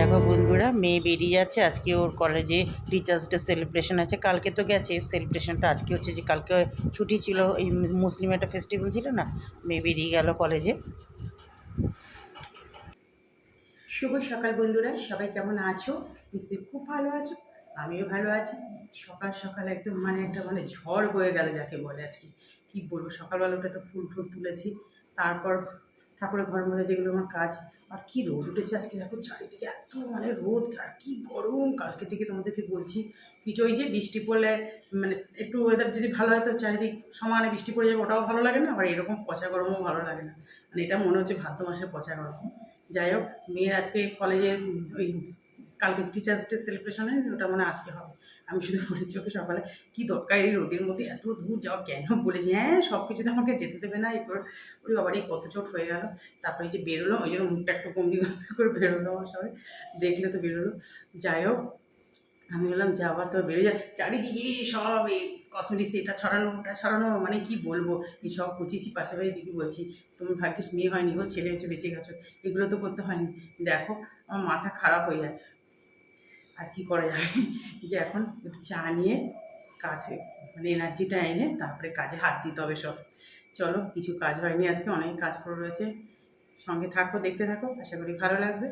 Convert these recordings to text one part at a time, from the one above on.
দেখো বন্ধুরা, মেয়ে বেরিয়ে যাচ্ছে। আজকে ওর কলেজে টিচার্স ডে সেলিব্রেশন আছে। কালকে তো গেছে। সেলিব্রেশনটা আজকে হচ্ছে যে কালকে ছুটি ছিল। এই মুসলিম একটা ফেস্টিভ্যাল ছিল না? মেয়ে বেরিয়ে গেল কলেজে শুভ সকাল বন্ধুরা। সবাই কেমন আছো? নিশ্চয়ই খুব ভালো আছো। আমিও ভালো আছি। সকাল সকাল একদম মানে একটা মানে ঝড় হয়ে গেল যাকে বলে আজকে। কী বলব? সকালবেলা উঠে তো ফুল টুল তুলেছি। তারপর ঠাকুরের ঘর মধ্যে যেগুলো আমার কাজ, আর কি রোদ উঠেছে আজকে দেখো চারিদিকে এত মানে রোদ, আর কি গরম। কালকে থেকে তোমাদেরকে বলছি কিছু ওই যে বৃষ্টি পড়লে মানে একটু ওয়েদার যদি ভালো হয় তো চারিদিক সমানে বৃষ্টি পড়ে যাবে, ওটাও ভালো লাগে না? আবার এরকম পচা গরমও ভালো লাগে না। মানে এটা মনে হচ্ছে ভাদ্র মাসে পচা গরম। যাই হোক, মেয়ের আজকে কলেজের ওই কালকে টিচার্স ডে সেলিব্রেশনে ওটা মানে আজকে হবে। আমি শুধু বলেছি ওকে সকালে, কী দরকার এই রোদের মধ্যে? এত দূর যাওয়া কেন? বলেছি হ্যাঁ সব কিছুতে আমাকে যেতে দেবে না। এরপর ওই বাবার, এই কত চোট হয়ে গেল। তারপরে যে বেরোলো ওই জন্য মুখটা একটু কমবি করে বেরোলো আমার সবাই দেখলে তো বেরোলো। যাই হোক, আমি বললাম, যাওয়া তো বেরিয়ে যায় চারিদিকে সব এই কসমেটিক্স এটা ছড়ানো, ওটা ছড়ানো মানে কি বলব? এই সব কুচিছি পাশাপাশি দিদি বলছি, তোমার ভাগ্যিস মেয়ে হয়নি গো, ছেলে হচ্ছে বেঁচে গেছো। এগুলো তো করতে হয়নি। দেখো, আমার মাথা খারাপ হয়ে যায়। আর কি করা যাবে? যে এখন চা নিয়ে কাজে মানে এনার্জিটা এনে তারপরে কাজে হাত দিতে হবে সব। চলো, কিছু কাজ হয়নি আজকে, অনেক কাজ করে রয়েছে। সঙ্গে থাকো, দেখতে থাকো। আশা করি ভালো লাগবে।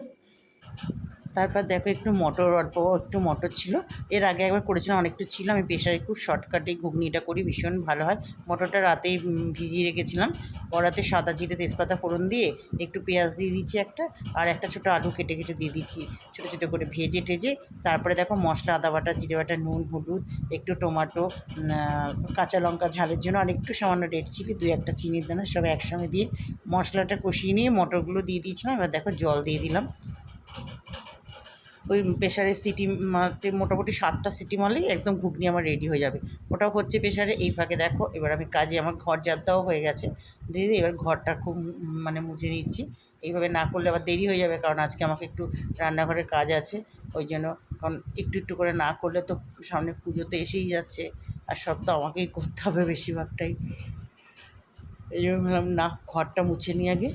তারপর দেখো একটু মটর, অল্প একটু মটর ছিল। এর আগে একবার করেছিলাম, অনেকটু ছিল। আমি প্রেশারে খুব শর্টকাটে ঘুগনিটা করি, ভীষণ ভালো হয়। মটরটা রাতেই ভিজিয়ে রেখেছিলাম। কড়াতে সাদা জিরে তেজপাতা ফোড়ন দিয়ে একটু পেঁয়াজ দিয়ে দিচ্ছি একটা, আর একটা ছোটো আলু কেটে কেটে দিয়ে দিচ্ছি ছোটো ছোটো করে ভেজে টেজে, তারপরে দেখো মশলা, আদা বাটা, জিরে বাটা, নুন, হলুদ, একটু টমেটো কাঁচা লঙ্কা ঝালের জন্য আর একটু সামান্য রেড চিলি, দুই একটা চিনির দানা সব একসঙ্গে দিয়ে মশলাটা কষিয়ে নিয়ে মটরগুলো দিয়ে দিয়েছিলাম। এবার দেখো জল দিয়ে দিলাম। ওই প্রেশারের সিটি মারতে মোটামুটি সাতটা সিটি মারলেই একদম ঘুগনি আমার রেডি হয়ে যাবে। ওটাও হচ্ছে প্রেশারে এই ফাঁকে দেখো, এবার আমি কাজে, আমার ঘর জাদ্দাও হয়ে গেছে। দিদি, এবার ঘরটা খুব মানে মুছে নিচ্ছি। এইভাবে না করলে আবার দেরি হয়ে যাবে, কারণ আজকে আমাকে একটু রান্নাঘরের কাজ আছে। ওই জন্য, কারণ একটু একটু করে না করলে তো সামনে পুজো তো এসেই যাচ্ছে। আর সব তো আমাকেই করতে হবে বেশিরভাগটাই। এই জন্য ভাবলাম, না, ঘরটা মুছে নিই আগে।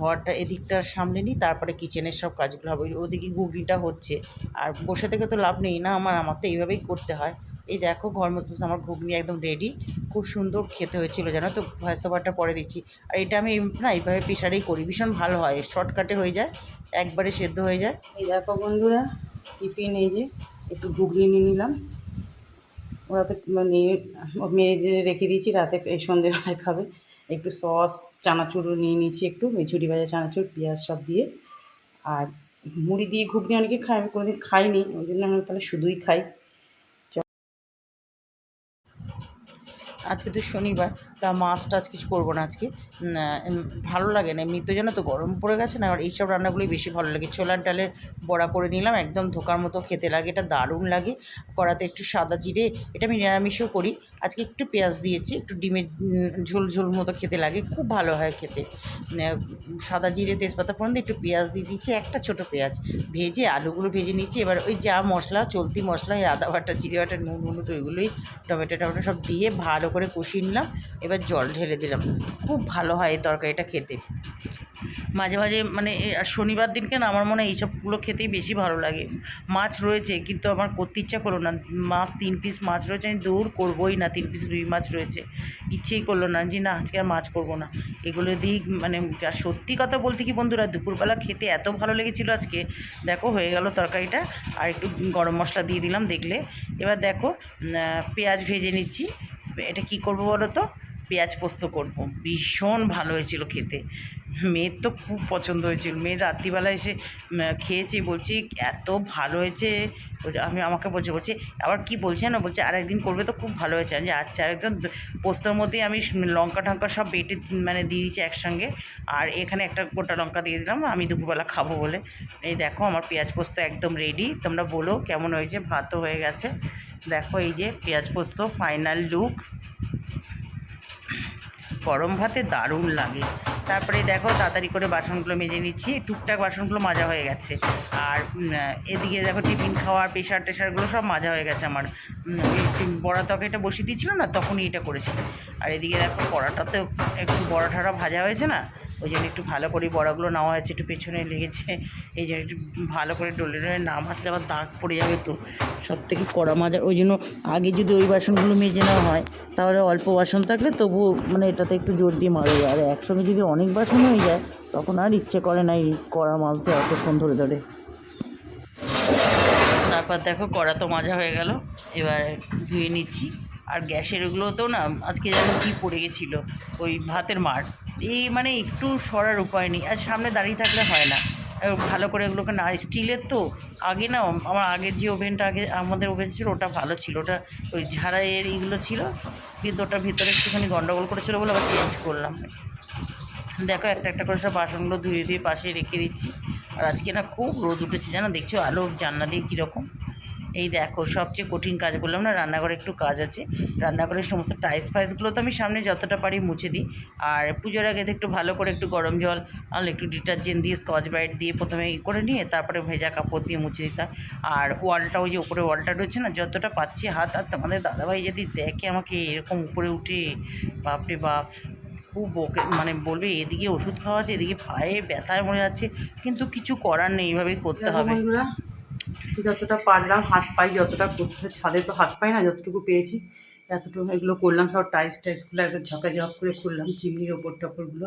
ঘরটা এদিকটা সামলে নিই, তারপরে কিচেনের সব কাজগুলো হবে। ওদিকে ঘুগনিটা হচ্ছে। আর বসে থেকে তো লাভ নেই। না, আমার আমার তো এইভাবেই করতে হয়। এই দেখো, ঘর মুছে আমার ঘুগনি একদম রেডি খুব সুন্দর খেতে হয়েছিল, জানো তো? ভয়েস ওভারটা পরে দিচ্ছি। আর এটা আমি না, এইভাবে প্রেশারেই করি। ভীষণ ভালো হয়। শর্টকাটে হয়ে যায়, একবারে সেদ্ধ হয়ে যায়। এই দেখো বন্ধুরা টিফিন এই যে, একটু ঘুগনি নিয়ে নিলাম। ওরা তো মানে মেয়েদের রেখে দিয়েছি, রাতে এই সন্ধ্যেবেলায় খাবে। একটু সস, চানাচুরও নিয়ে নিয়েছি একটু ঝুড়ি ভাজা চানাচুর, পেঁয়াজ সব দিয়ে। আর মুড়ি দিয়ে ঘুগনি অনেকে খাই আমি কোনোদিন খাইনি, ওই জন্য আমি তাহলে শুধুই খাই। আজকে তো শনিবার, তা মাছ টাছ কিছু করব না আজকে। ভালো লাগে না এমনি তো জানো তো গরম পড়ে গেছে না আর এইসব রান্নাগুলোই বেশি ভালো লাগে। ছোলার ডালের বড়া করে নিলাম, একদম ধোকার মতো খেতে লাগে, এটা দারুণ লাগে। কড়াতে একটু সাদা জিরে, এটা আমি নিরামিষও করি, আজকে একটু পেঁয়াজ দিয়েছি, একটু ডিমের ঝোল ঝোল মতো খেতে লাগে, খুব ভালো হয় খেতে। সাদা জিরে, তেজপাতা দিয়ে একটু পেঁয়াজ দিয়ে দিয়েছি, একটা ছোটো পেঁয়াজ। ভেজে আলুগুলো ভেজে নিচ্ছি এবার ওই যা মশলা, চলতি মশলা আদা বাটা, জিরে বাটা, নুন, হলুদ, ওইগুলোই, টমেটো টমেটো সব দিয়ে ভালো করে কষিয়ে নিলাম, এবার জল ঢেলে দিলাম। খুব ভালো হয় এই তরকারিটা খেতে। মাঝে মাঝে মানে শনিবার দিনকে না আমার মনে হয় এইসবগুলো খেতেই বেশি ভালো লাগে। মাছ রয়েছে, কিন্তু আমার করতে ইচ্ছা করল না। মাছ, তিন পিস মাছ রয়েছে, আমি দৌড় করবোই না, তিন পিস রুই মাছ রয়েছে। ইচ্ছেই করল না যে না, আজকে আর মাছ করব না। এগুলো দিই মানে আর সত্যি কথা বলতে কি বন্ধুরা, দুপুরবেলা খেতে এত ভালো লেগেছিলো আজকে। দেখো, হয়ে গেল তরকারিটা। আর একটু গরম মশলা দিয়ে দিলাম দেখলে। এবার দেখো পেঁয়াজ ভেজে নিচ্ছি। এটা কি করব বলো তো? পেঁয়াজ পোস্ত করব। ভীষণ ভালো হয়েছিল খেতে। মেয়ের তো খুব পছন্দ হয়েছিল মেয়ের রাত্রিবেলা এসে খেয়েছে, বলছি, এত ভালো হয়েছে। আমি আমাকে বলছে বলছে, আবার কি বলছে না বলছে আর একদিন করবে তো খুব ভালো হয়েছে। আমি যে আচ্ছা একদম পোস্তর মধ্যেই আমি লঙ্কা টঙ্কা সব বেটে মানে দিয়ে দিয়েছি একসঙ্গে। আর এখানে একটা গোটা লঙ্কা দিয়ে দিলাম, আমি দুপুরবেলা খাব বলে। এই দেখো, আমার পেঁয়াজ পোস্ত একদম রেডি তোমরা বলো কেমন হয়েছে? ভাতও হয়ে গেছে। দেখো, এই যে পেঁয়াজ পোস্ত ফাইনাল লুক গরম ভাতে দারুণ লাগে। তারপরে দেখো তাড়াতাড়ি করে বাসনগুলো মেজে নিচ্ছি, টুকটাক বাসনগুলো মাজা হয়ে গেছে। আর এদিকে দেখো টিফিন খাওয়ার প্রেশার টেশারগুলো সব মাজা হয়ে গেছে আমার। বড়া ত্বকে এটা বসিয়ে দিয়েছিল না, তখনই এটা করেছি। আর এদিকে দেখো পরাটা তো একটু বড়া ঠড়া ভাজা হয়েছে না ওই জন্য একটু ভালো করে বড়াগুলো নেওয়া হয়েছে, একটু পেছনে লেগেছে, এই জন্য একটু ভালো করে ডলে ডলে নাম আসলে আবার দাগ পড়ে যাবে তো। সব থেকে কড়া মাজার ওই জন্য আগে যদি ওই বাসনগুলো মেজে নেওয়া হয়, তাহলে অল্প বাসন থাকলে তবু মানে এটাতে একটু জোর দিয়ে মারা যায়। আর একসঙ্গে যদি অনেক বাসন হয়ে যায়, তখন আর ইচ্ছে করে না এই কড়া মাজতে অতক্ষণ ধরে ধরে। তারপর দেখো কড়া তো মাজা হয়ে গেল, এবার ধুয়ে নিচ্ছি। আর গ্যাসের ওগুলো ওগুলোতেও না, আজকে যেন কী পড়ে গেছিল, ওই ভাতের মার। এই মানে একটু সরার উপায় নেই। আর সামনে দাঁড়িয়ে থাকলে হয় না। ভালো করে এগুলোকে না, স্টিলের তো আগে না, আমার আগের যে ওভেনটা আগে আমাদের ওভেন ছিল, ওটা ভালো ছিল। ওটা ওই ঝাড়াইয়ের এইগুলো ছিল, কিন্তু ওটার ভিতরে একটুখানি গন্ডগোল করেছিল বলে আবার চেঞ্জ করলাম। দেখো একটা একটা করে সব বাসনগুলো ধুয়ে ধুয়ে পাশে রেখে দিচ্ছি। আর আজকে না খুব রোদ উঠেছে, জানো? দেখছ আলো জানলা দিয়ে কীরকম? এই দেখো, সবচেয়ে কঠিন কাজ বললাম না রান্নাঘরে একটু কাজ আছে। রান্নাঘরের সমস্ত টাইলস ফাইলসগুলো তো আমি সামনে যতটা পারি মুছে দিই। আর পুজোর আগে একটু ভালো করে একটু গরম জল আর একটু ডিটারজেন্ট দিয়ে স্কচ ব্রাইট দিয়ে প্রথমে ই করে নিয়ে তারপরে ভেজা কাপড় দিয়ে মুছে দিতাম। আর ওয়ালটা ওই যে উপরে ওয়ালটা রয়েছে না, যতটা পাচ্ছি হাত আর তোমাদের দাদাভাই যদি দেখে আমাকে এরকম উপরে উঠে, বাপরে বাপ, খুব বকে মানে বলবে, এদিকে ওষুধ খাওয়া আছে এদিকে পায়ে ব্যথায় মরে যাচ্ছে। কিন্তু কিছু করার নেই, এইভাবেই করতে হবে। যতটা পারলাম, হাত পাই যতটা করতে ছাদে তো হাত পাই না, যতটুকু পেয়েছি, এতটুকু এগুলো করলাম, সব টাইস টাইসগুলো একসাথে ঝকাঝক করে খুললাম চিমনির ওপর টপরগুলো।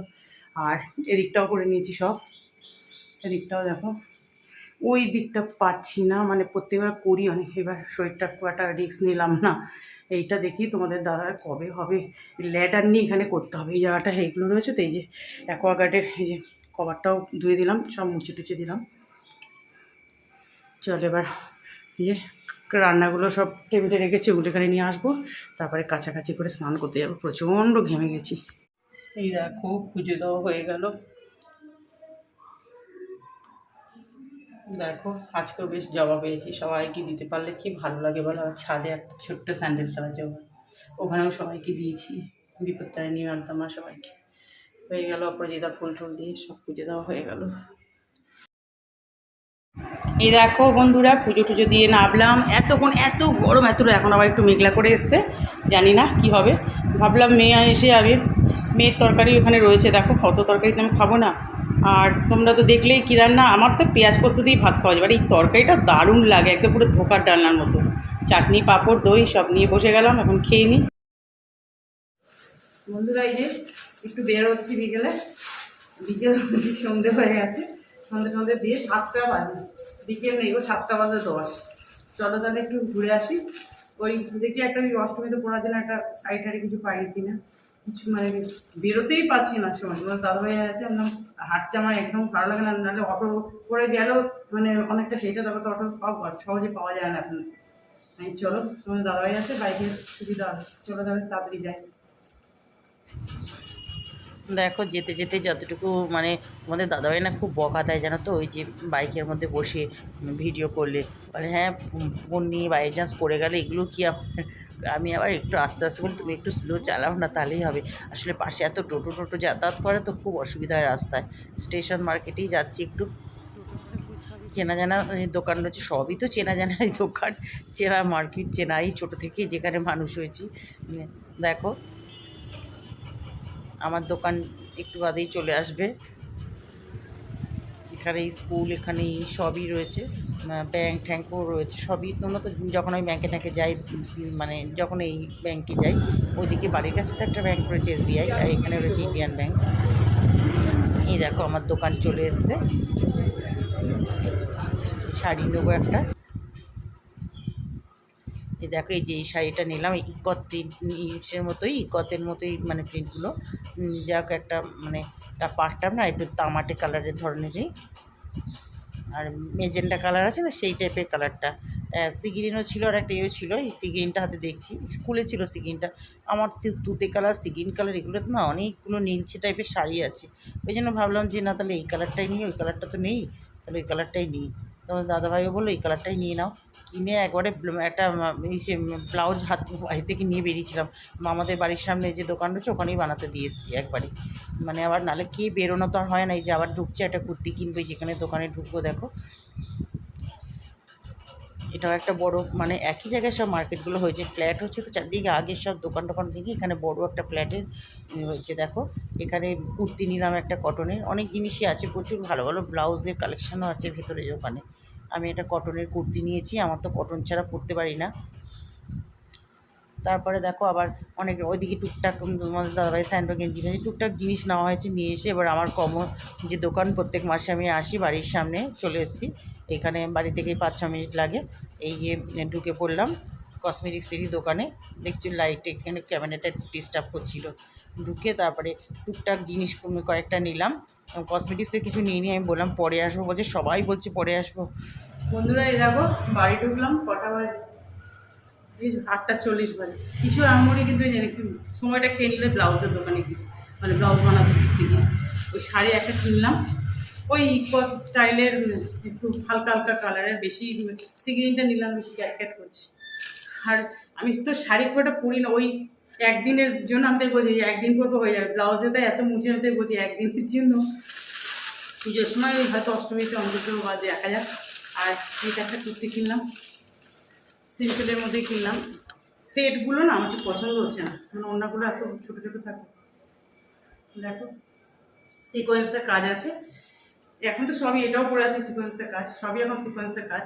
আর এদিকটাও করে নিয়েছি সব। এদিকটাও দেখো, ওই দিকটা পাচ্ছি না মানে প্রত্যেকবার করি অনেক, এবার শরীরটা একটা রিস্ক নিলাম না। এইটা দেখি তোমাদের দাদার কবে হবে। ল্যাডার নিয়ে এখানে করতে হবে, এই জায়গাটা এইগুলো রয়েছে তো, এই যে অ্যাকোয়াগার্ডের এই যে কভারটাও ধুয়ে দিলাম, সব মুছে টুচে দিলাম। চল এবার ইয়ে রান্নাগুলো সব টেবিলে রেখেছি ওগুলো এখানে নিয়ে আসব। তারপরে কাছাকাছি করে স্নান করতে যাব, প্রচণ্ড ঘেমে গেছি। এই দেখো, পুজো দেওয়া হয়ে গেল। দেখো, আজকেও বেশ জবা পেয়েছি, সবাইকে দিতে পারলে কি ভালো লাগে বলো? আর ছাদে একটা ছোট্ট স্যান্ডেল খেলা জবা ওখানেও সবাইকে দিয়েছি বিপত্তারে নিয়ে আনতাম সবাইকে। হয়ে গেল অপরাজিতা ফুল টুল দিয়ে সব পুজো দেওয়া হয়ে গেল। এই দেখো বন্ধুরা, পুজো টুজো দিয়ে নামলাম। এতক্ষণ এত গরম, এত এখন আবার একটু মেঘলা করে এসছে। জানি না কি হবে। ভাবলাম মেয়ে এসে যাবে। মেয়ের তরকারি ওখানে রয়েছে। দেখো কত তরকারি তো আমি খাব না। আর তোমরা তো দেখলেই কী রান্না? আমার তো পেঁয়াজ পোস্ত দিয়েই ভাত খাওয়া যাবে আর এই তরকারিটা দারুণ লাগে, একদম পুরো ধোকার ডালনার মতো। চাটনি, পাঁপড়, দই সব নিয়ে বসে গেলাম, এখন খেয়ে নিই বন্ধুরা, এই যে একটু বের হচ্ছি বিকেলে বিকেল সন্ধে হয়ে গেছে। সন্ধে সন্ধে দিয়ে সাতটা বাজে। বিকেল নেই গো, সাতটা বাজে দশ। চলো তাহলে একটু ঘুরে আসি। ওই দেখি একটা ওই অষ্টমীতে পড়ার জন্য একটা শাড়ি টাড়ি কিছু পাই কিনা। কিছু মানে বেরোতেই পাচ্ছি না সময়। তোমার দাদাভাই আছে আমরা হাঁটতে আমার একদম ভালো লাগে না। নাহলে অটো করে গেলেও মানে অনেকটা হেঁটে তারপর তো অটো পাওয়া সহজে পাওয়া যায় না এখন। আমি চলো তোমার দাদাভাই আছে, বাইকের সুবিধা চলো তাহলে তাড়াতাড়ি যাই। দেখো, যেতে যেতে যতটুকু মানে আমাদের দাদাভাই না খুব বকা দেয় জানো তো? ওই যে বাইকের মধ্যে বসে ভিডিও করলে। বলে হ্যাঁ ফোন নিয়ে বাই চান্স পড়ে গেলে এগুলো কি আমি আবার একটু আস্তে আস্তে বলি, তুমি একটু স্লো চালাও না, তাহলেই হবে। আসলে পাশে এত টোটো টোটো যাতায়াত করে তো খুব অসুবিধা হয় রাস্তায়। স্টেশন মার্কেটেই যাচ্ছি একটু। চেনা জানা দোকান রয়েছে, সবই তো চেনা জানাই দোকান। চেনা মার্কেট চেনাই ছোটো থেকেই যেখানে মানুষ হয়েছি। দেখো আমার দোকান একটু বাদেই চলে আসবে। এখানে স্কুল, এখানে সবই রয়েছে। ব্যাংক ট্যাঙ্কও রয়েছে, সবই তোমরা তো যখন আমি ব্যাংকে ট্যাঙ্কে যাই মানে যখন এই ব্যাংকে যাই, ওইদিকে বাড়ির কাছে তো একটা ব্যাংক রয়েছে এসবিআই আর এখানে রয়েছে ইন্ডিয়ান ব্যাংক এই দেখো আমার দোকান চলে এসছে। শাড়ি নেব একটা। এই দেখো, এই যে এই শাড়িটা নিলাম ইকত প্রিন্ট ইউসের মতোই, ইকতের মতোই মানে প্রিন্টগুলো যাক একটা মানে পাঁচটা না একটু তামাটে কালারের ধরনেরই। আর মেজেন্টা কালার আছে না, সেই টাইপের কালারটা সিগ্রিনও ছিল আর একটা ইয়েও ছিল, এই সিগ্রিনটা হাতে দেখছি। স্কুলে ছিল সিগ্রিনটা। আমার তুতে কালার সিগ্রিন কালার এগুলো তো না অনেকগুলো নীলচে টাইপের শাড়ি আছে। ওই জন্য ভাবলাম যে, না, তাহলে এই কালারটাই নিই, ওই কালারটা তো নেই, তাহলে ওই কালারটাই নিই। তোমার দাদাভাইও বলল এই কালারটাই নিয়ে নাও। কিনে একবারে একটা উম, এই সে ব্লাউজ হাত বাড়ি থেকে নিয়ে বেরিয়েছিলাম। আমাদের বাড়ির সামনে যে দোকান রয়েছে ওখানেই বানাতে দিয়ে এসেছি একবারে। মানে আবার নাহলে কে বেরোনো তো আর হয় না এই যে আবার ঢুকছে একটা কুর্তি কিনবে যেখানে দোকানে ঢুকবো দেখো। এটাও একটা বড় মানে একই জায়গায় সব মার্কেটগুলো হয়েছে। ফ্ল্যাট হচ্ছে তো চারদিকে আগে সব দোকান টোকান থেকে এখানে বড় একটা ফ্ল্যাটের হয়েছে দেখো। এখানে কুর্তি নিলাম একটা কটনের অনেক জিনিসই আছে প্রচুর ভালো ভালো ব্লাউজের কালেকশানও আছে ভেতরে ওখানে। আমি একটা কটনের কুর্তি নিয়েছি, আমার তো কটন ছাড়া পরতে পারি না। তারপরে দেখো আবার অনেক ওইদিকে টুকটাক আমাদের দাদাভাই স্যান্ডো গেঞ্জি ফেঞ্জি, টুকটাক জিনিস নেওয়া হয়েছে, নিয়ে এসে এবার আমার কমন যে দোকান প্রত্যেক মাসে আমি আসি, বাড়ির সামনে চলে এসেছি। এখানে বাড়ি থেকেই পাঁচ ছ মিনিট লাগে, এই যে ঢুকে পড়লাম কসমেটিক্সেরই দোকানে। দেখছি লাইট এখানে একটু ডিস্টার্ব করছিল। ঢুকে তারপরে টুকটাক জিনিস কয়েকটা নিলাম। কসমেটিক্সের কিছু নিয়ে নিয়ে আমি বললাম, পরে আসব। বলছে, সবাই বলছে পরে আসব। বন্ধুরা, এই দেখো, বাড়ি ঢুকলাম, কটা বাজে? আটটা চল্লিশ বাজে। কিছু আমরি কিন্তু সময়টা খেয়ে নিলে ব্লাউজের দোকানে গিয়ে মানে ব্লাউজ বানাতে গিয়ে। ওই শাড়ি একটা কিনলাম। ওই ইকট স্টাইলের, একটু হালকা হালকা কালারের, বেশি সিগ্রিনটা নিলাম, বেশি ক্যাট ক্যাট করছে। আর আমি তো শাড়ি খুব একটা পরি না, ওই একদিনের জন্য আমাদের যে একদিন পরবো হয়ে যাবে। ব্লাউজে তাই এত মুছে নিতে বলছি একদিনের জন্য। পুজোর সময় ওই হয়তো অষ্টমীতে অন্তত বা দেখা যাক আর এটা একটা কুর্তি কিনলাম সিম্পলের মধ্যে কিনলাম। সেটগুলো না আমার পছন্দ হচ্ছে না মানে অন্যগুলো এত ছোটো ছোটো থাকে। দেখো সিকোয়েন্সের কাজ আছে। এখন তো সবই এটাও পড়ে আছে সিকোয়েন্সের কাজ, সবই এখন সিকোয়েন্সের কাজ।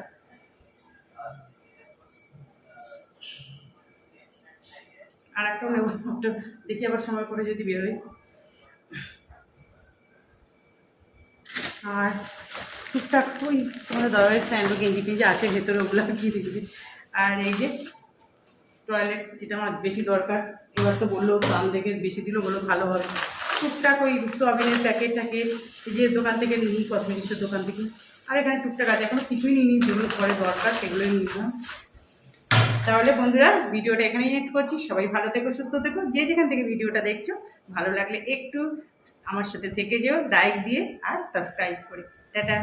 আর একটা নেব একটা দেখি আবার সময় করে যদি বেরোয় আর টুকটাক ওই তোমাদের দাদাই স্যান্ডো গেঞ্জি টেঞ্জি আছে ভেতরে ওগুলো কি দেখবে। আর এই যে টয়লেটস এটা আমার বেশি দরকার। এবার তো বলল দাম দেখে বেশি দিলেও বলল ভালো হবে। টুকটাক ওই সোয়াবিনের প্যাকেট থাকে যে দোকান থেকে নিই কসমেটিক্সের দোকান থেকে। আর এখানে টুকটাক আছে, এখনও কিছুই নিই যেগুলো পরে দরকার সেগুলোই নিলাম। তাহলে বন্ধুরা, ভিডিওটা এখানেই এড করছি। সবাই ভালো থেকো, সুস্থ থেকো। যে যেখান থেকে ভিডিওটা দেখছ, ভালো লাগলে একটু আমার সাথে থেকে যেও লাইক দিয়ে আর সাবস্ক্রাইব করে। টাটা।